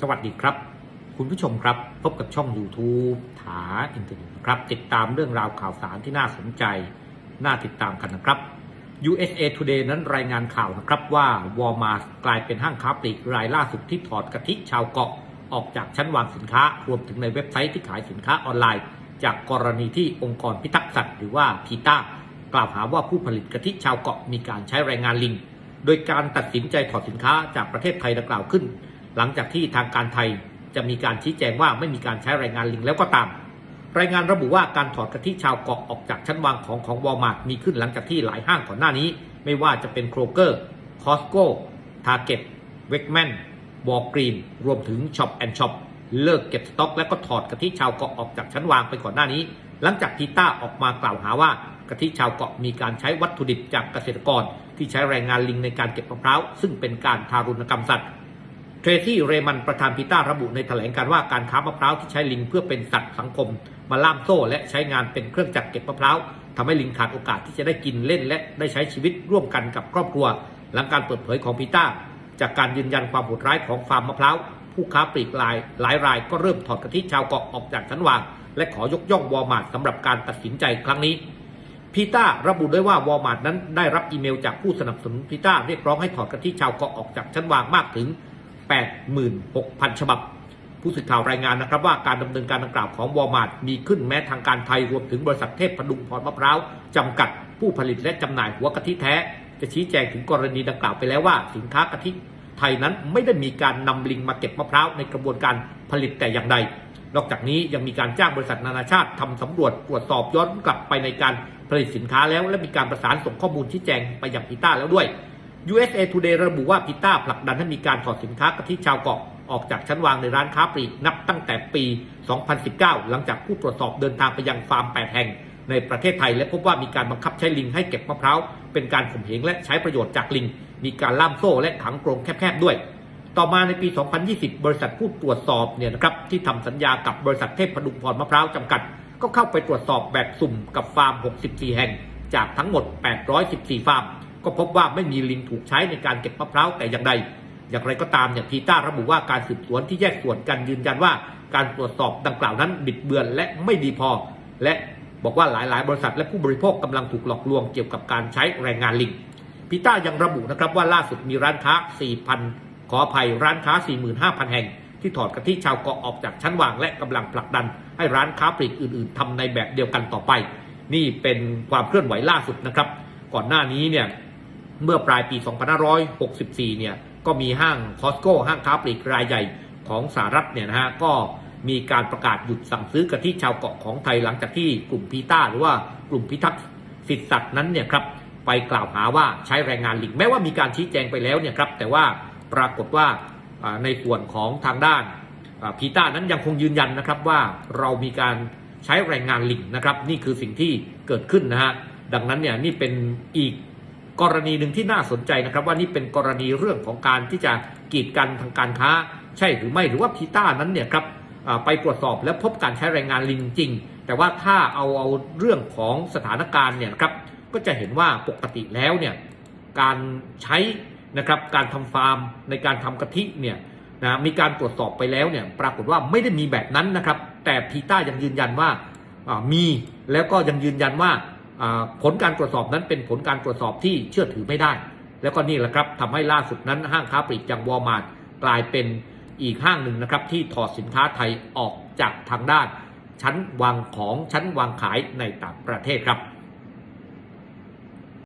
สวัสดีครับ คุณผู้ชมครับ พบกับช่อง YouTube ถาอินเทอร์เน็ตครับ ติดตามเรื่องราวข่าวสารที่น่าสนใจ น่าติดตามกันนะครับ USA Today นั้นรายงานข่าวนะครับว่า Walmart กลายเป็นห้างค้าปลีกรายล่าสุดที่ถอดกะทิชาวเกาะออกจากชั้นวางสินค้ารวมถึงในเว็บไซต์ที่ขายสินค้าออนไลน์ จากกรณีที่องค์กรพิทักษ์สัตว์หรือว่าพีตากล่าวหาว่าผู้ผลิตกะทิชาวเกาะมีการใช้แรงงานลิง โดยการตัดสินใจถอดสินค้าจากประเทศไทยดังกล่าวขึ้น หลังจากที่ทางการไทยจะมีการชี้แจงว่าไม่มีการใช้แรงงานลิงแล้วก็ตาม รายงานระบุว่าการถอดกะทิชาวเกาะออกจากชั้นวางของของวอลมาร์ทมีขึ้นหลังจากที่หลายห้างก่อนหน้านี้ ไม่ว่าจะเป็นโครเกอร์คอสโก้ทาร์เก็ตเวกแมนวอลกรีนรวมถึงช็อปแอนด์ช็อปเลิกเก็บสต็อกและก็ถอดกะทิชาวเกาะออกจากชั้นวางไปก่อนหน้านี้ หลังจากพีต้าออกมากล่าวหาว่ากะทิชาวเกาะมีการใช้วัตถุดิบจากเกษตรกร ที่ใช้แรงงานลิงในการเก็บมะพร้าวซึ่งเป็นการทารุณกรรมสัตว์ เทรซี่เรมันประธานพิต้าระบุในแถลงการว่าการค้ามะพร้าวที่ใช้ลิงเพื่อเป็นสัตว์สังคม มาล่ามโซ่และใช้งานเป็นเครื่องจักรเก็บมะพร้าวทำให้ลิงขาดโอกาสที่จะได้กินเล่นและได้ใช้ชีวิตร่วมกันกับครอบครัว หลังการเปิดเผยของพิต้า จากการยืนยันความโหดร้ายของฟาร์มมะพร้าวผู้ค้าปลีกรายหลายรายก็เริ่มถอดกะทิชาวเกาะออกจากชั้นวาง และขอยกย่องวอลมาร์ทสำหรับการตัดสินใจครั้งนี้พีต้าระบุด้วยว่าวอลมาร์ทนั้นได้รับอีเมลจากผู้สนับสนุนพีต้าเรียกร้องให้ถอดกะทิชาวเกาะออกจากชั้นวางมากถึง 86,000 ฉบับ ผู้สื่อข่าวรายงานนะครับว่าการดำเนินการดังกล่าวของวอลมาร์ทมีขึ้นแม้ทางการไทยรวมถึงบริษัทเทพพดุงพรมะพร้าวจำกัดผู้ผลิตและจำหน่ายหัวกะทิแท้ จะชี้แจงถึงกรณีดังกล่าวไปแล้วว่า สินค้ากะทิไทยนั้นไม่ได้มีการนำลิงมาเก็บมะพร้าวในกระบวนการผลิตแต่อย่างใด นอกจากนี้ยังมีการจ้างบริษัทนานาชาติทำสำรวจตรวจสอบย้อนกลับไปในการผลิตสินค้าแล้ว และมีการประสานส่งข้อมูลชี้แจงไปยังพีต้าแล้วด้วย USA Today ระบุว่าพิต้าผลักดันให้มีการถอดสินค้ากะทิชาวเกาะออกจากชั้นวางในร้านค้าปลีกนับตั้งแต่ปี 2019 หลังจากผู้ตรวจสอบเดินทางไปยังฟาร์ม 8 แห่งในประเทศไทยและพบว่ามีการบังคับใช้ลิงให้เก็บมะพร้าว เป็นการข่มเหงและใช้ประโยชน์จากลิง มีการล่ามโซ่และขังกรงแคบๆด้วย ต่อมาในปี 2020 บริษัทผู้ตรวจสอบเนี่ยนะครับที่ทำสัญญากับบริษัทเทพพดุงพรมะพร้าวจำกัด ก็เข้าไปตรวจสอบแบบสุ่มกับฟาร์ม 64 แห่ง จากทั้งหมด 814 ฟาร์ม ก็พบว่าไม่มีลิงถูกใช้ในการเก็บมะพร้าวแต่อย่างใด อย่างไรก็ตามเนี่ยพีต้าระบุว่าการสืบสวนที่แยกส่วนกันยืนยันว่าการตรวจสอบดังกล่าวนั้นบิดเบือนและไม่ดีพอ และบอกว่าหลายๆ บริษัทและผู้บริโภคกำลังถูกหลอกลวงเกี่ยวกับการใช้แรงงานลิงพีต้ายังระบุนะครับว่าล่าสุดมีร้านค้า 4,000 ขออภัยร้านค้า 45,000 แห่ง ที่ถอดกะทิชาวเกาะออกจากชั้นวางและกำลังผลักดัน ให้ร้านค้าปลีกอื่น ๆทำในแบบเดียวกันต่อไป นี่เป็นความเคลื่อนไหวล่าสุดนะครับ ก่อนหน้านี้เนี่ย เมื่อปลายปี 2564 เนี่ย ก็มีห้างคอสโก้ห้างค้าปลีกรายใหญ่ของสหรัฐเนี่ยนะฮะ ก็มีการประกาศหยุดสั่งซื้อกะทิชาวเกาะของไทยหลังจากที่กลุ่มพีต้าหรือว่ากลุ่มพิทักษ์สิทธิสัตว์นั้นเนี่ยครับไปกล่าวหาว่าใช้แรงงานลิงแม้ว่ามีการชี้แจงไปแล้วเนี่ยครับแต่ว่าปรากฏว่าในส่วนของทางด้านพีต้านั้นยังคงยืนยันนะครับว่าเรามีการใช้แรงงานลิงนะครับ นี่คือสิ่งที่เกิดขึ้นนะฮะดังนั้นเนี่ยนี่เป็นอีก กรณีหนึ่งที่น่าสนใจนะครับว่านี่เป็นกรณีเรื่องของการที่จะกีดกันทางการค้า ใช่หรือไม่หรือว่าพีต้านั้นเนี่ยครับไปตรวจสอบแล้วพบการใช้แรงงานลิงจริง แต่ว่าถ้าเอาเอาเรื่องของสถานการณ์เนี่ยครับก็จะเห็นว่าปกติแล้วเนี่ยการใช้นะครับการทำฟาร์มในการทำกะทิเนี่ยนะมีการตรวจสอบไปแล้วเนี่ยปรากฏว่าไม่ได้มีแบบนั้นนะครับ แต่พีต้ายังยืนยันว่ามีแล้วก็ยังยืนยันว่า ผลการตรวจสอบนั้นเป็นผลการตรวจสอบที่เชื่อถือไม่ได้ แล้วก็นี่แหละครับทำให้ล่าสุดนั้นห้างค้าปลีกอย่างวอลมาร์ทกลายเป็นอีกห้างหนึ่งนะครับที่ถอดสินค้าไทยออกจากทางด้าน ชั้นวางของชั้นวางขายในต่างประเทศครับ